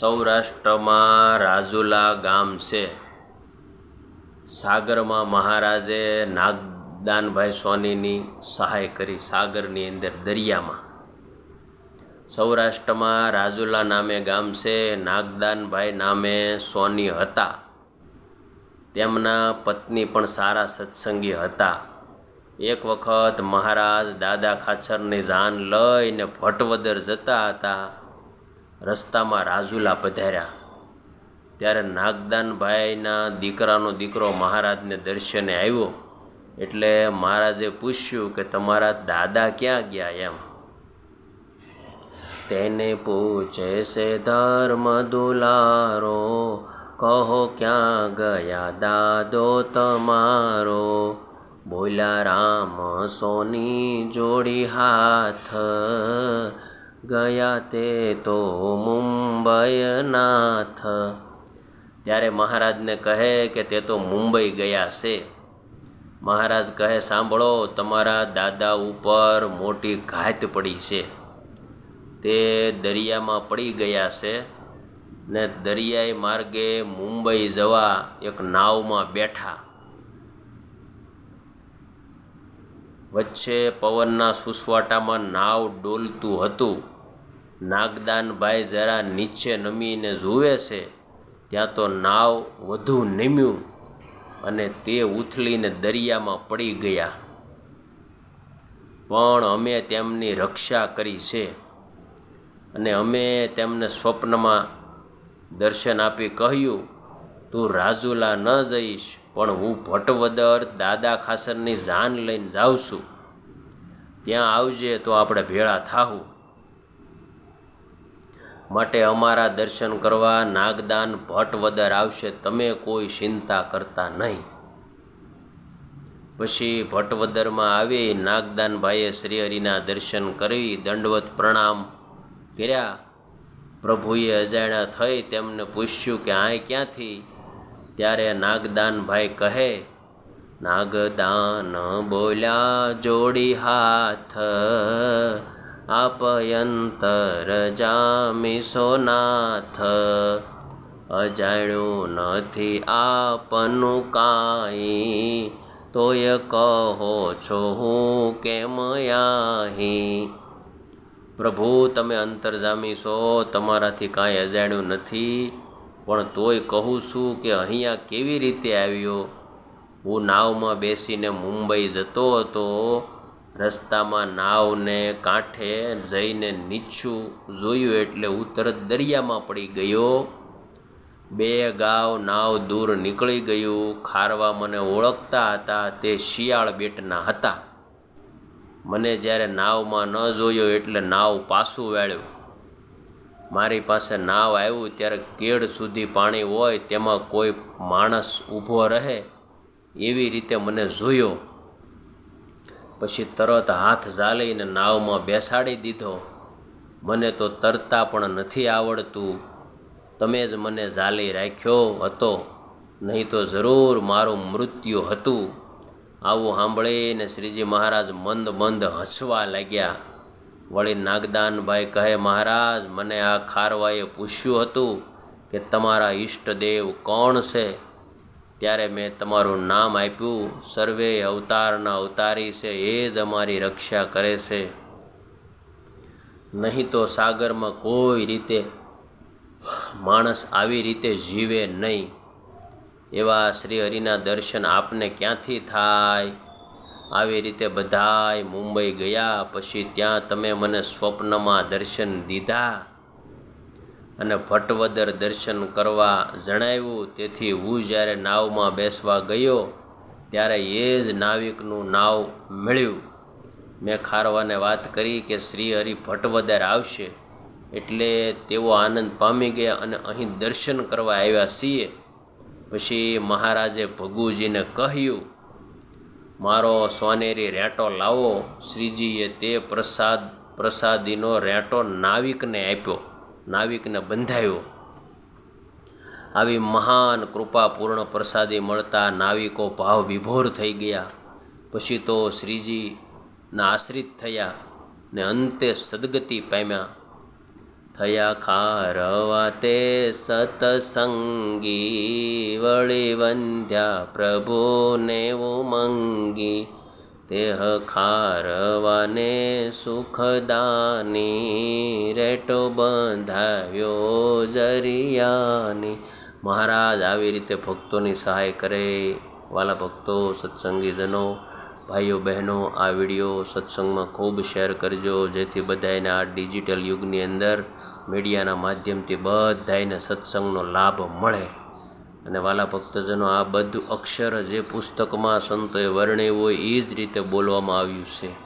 સૌરાષ્ટ્રમાં રાજુલા ગામ છે. સાગરમાં મહારાજે નાગદાનભાઈ સોનીની સહાય કરી સાગરની અંદર દરિયામાં. સૌરાષ્ટ્રમાં રાજુલા નામે ગામ છે, નાગદાનભાઈ નામે સોની હતા. તેમના પત્ની પણ સારા સત્સંગી હતા. એક વખત મહારાજ દાદા ખાચરની જાન લઈને ભટવદર જતા હતા. રસ્તામાં રાજુલા પધાર્યા. ત્યારે નાગદાનભાઈના દીકરાનો દીકરો મહારાજને દર્શને આવ્યો. એટલે મહારાજે પૂછ્યું કે, તમારા દાદા ક્યાં ગયા એમ? તેને પૂછે છે ધર્મ દુલારો કહો ક્યાં ગયા દાદો તમારો? બોલ્યા, રામ સોની જોડી હાથ ગયા તે તો મુંબઈ નાથ ત્યારે મહારાજને કહે કે તે તો મુંબઈ ગયા છે. મહારાજ કહે, સાંભળો, તમારા દાદા ઉપર મોટી ઘાત પડી છે. તે દરિયામાં પડી ગયા છે ને દરિયાઈ માર્ગે મુંબઈ જવા એક નાવમાં બેઠા. વચ્ચે પવનના સુસવાટામાં નાવ ડોલતું હતું. નાગદાનભાઈ જરા નીચે નમીને જુએ છે, ત્યાં તો નાવ વધુ નમ્યું અને તે ઉથલીને દરિયામાં પડી ગયા. પણ અમે તેમની રક્ષા કરી છે અને અમે તેમને સ્વપ્નમાં દર્શન આપી કહ્યું, તું રાજુલા ન જઈશ પણ હું ભટવદર દાદા ખાસરની જાન લઈને જાઉં છું. ત્યાં આવજે તો આપણે ભેળા થાહું. માટે અમારા દર્શન કરવા નાગદાન ભટવદર આવશે, તમે કોઈ ચિંતા કરતા નહીં. પછી ભટવદરમાં આવી નાગદાનભાઈએ શ્રીહરિના દર્શન કરી દંડવત પ્રણામ કર્યા. પ્રભુએ અજાણ્યા થઈ તેમને પૂછ્યું કે આ ક્યાંથી? ત્યારે નાગદાનભાઈ કહે, નાગદાન બોલ્યા જોડી હાથ આપયંતર જામી સોનાથ. અજાણ્યું નથી આપનું કાંઈ, તોય કહો છો હું કેમ અહીં પ્રભુ, તમે અંતરજામી છો, તમારાથી કાંઈ અજાણ્યું નથી. પણ તોય કહું છું કે અહીંયા કેવી રીતે આવ્યો? હું નાવમાં બેસીને મુંબઈ જતો હતો. રસ્તામાં નાવને કાંઠે જઈને નીચું જોયું એટલે હું તરત દરિયામાં પડી ગયો. બે ગાવ નાવ દૂર નીકળી ગયું. ખારવા મને ઓળખતા હતા. તે શિયાળ બેટના હતા. મને જ્યારે નાવમાં ન જોયો એટલે નાવ પાછું વાળ્યું. મારી પાસે નાવ આવ્યું ત્યારે કેડ સુધી પાણી હોય તેમાં કોઈ માણસ ઊભો રહે એવી રીતે મને જોયો. પછી તરત હાથ ઝાલીને નાવમાં બેસાડી દીધો. મને તો તરતા પણ નથી આવડતું. તમે જ મને ઝાલી રાખ્યો હતો. નહીં તો જરૂર મારું મૃત્યુ હતું. આવું સાંભળીને શ્રીજી મહારાજ મંદ મંદ હસવા લાગ્યા. વળી નાગદાનભાઈ કહે, મહારાજ, મને આ ખારવાએ પૂછ્યું હતું કે તમારા ઈષ્ટદેવ કોણ છે? ત્યારે મેં તમારું નામ આપ્યું. સર્વે અવતારના અવતારી છે, એ જ અમારી રક્ષા કરે છે. નહીં તો સાગરમાં કોઈ રીતે માણસ આવી રીતે જીવે નહીં. એવા શ્રી હરિના દર્શન આપને ક્યાંથી થાય? આવી રીતે બધાય મુંબઈ ગયા, પછી ત્યાં તમે મને સ્વપ્નમાં દર્શન દીધા અને ભટવદર દર્શન કરવા જણાવ્યું. તેથી હું જ્યારે નાવમાં બેસવા ગયો, ત્યારે એ જ નાવિકનું નાવ મળ્યું. મેં ખારવાને વાત કરી કે શ્રી હરિ ભટવદર આવશે, એટલે તેઓ આનંદ પામી ગયા અને અહીં દર્શન કરવા આવ્યા છીએ. પછી મહારાજે ભગુજીને કહ્યું મારો સોનેરી રેટો લાવો. શ્રીજીએ તે પ્રસાદ, પ્રસાદીનો રેટો નાવિકને આપ્યો. નાવિકને બંધાયો. આવી મહાન કૃપાપૂર્ણ પ્રસાદી મળતા નાવિકો ભાવ વિભોર થઈ ગયા. પછી તો શ્રીજીના આશ્રિત થયા ને અંતે સદગતિ પામ્યા. થયા ખારવા તે સતસંગી વળી વંધ્યા પ્રભુને ઉમંગી તેહ ખારવાને સુખદાની રેટો બંધાવ્યો જરિયાની. મહારાજ આવી રીતે ભક્તોની સહાય કરે. વાલા ભક્તો, સત્સંગીજનો, ભાઈઓ, બહેનો, આ વીડિયો સત્સંગમાં ખૂબ શેર કરજો. જેથી બધાને આ ડિજિટલ યુગની અંદર મીડિયાના માધ્યમથી બધાને સત્સંગનો લાભ મળે. અને વાલા ભક્તજનો, આ બધું અક્ષર જે પુસ્તકમાં સંતોએ વર્ણવ્યું હોય એ જ રીતે બોલવામાં આવ્યું છે.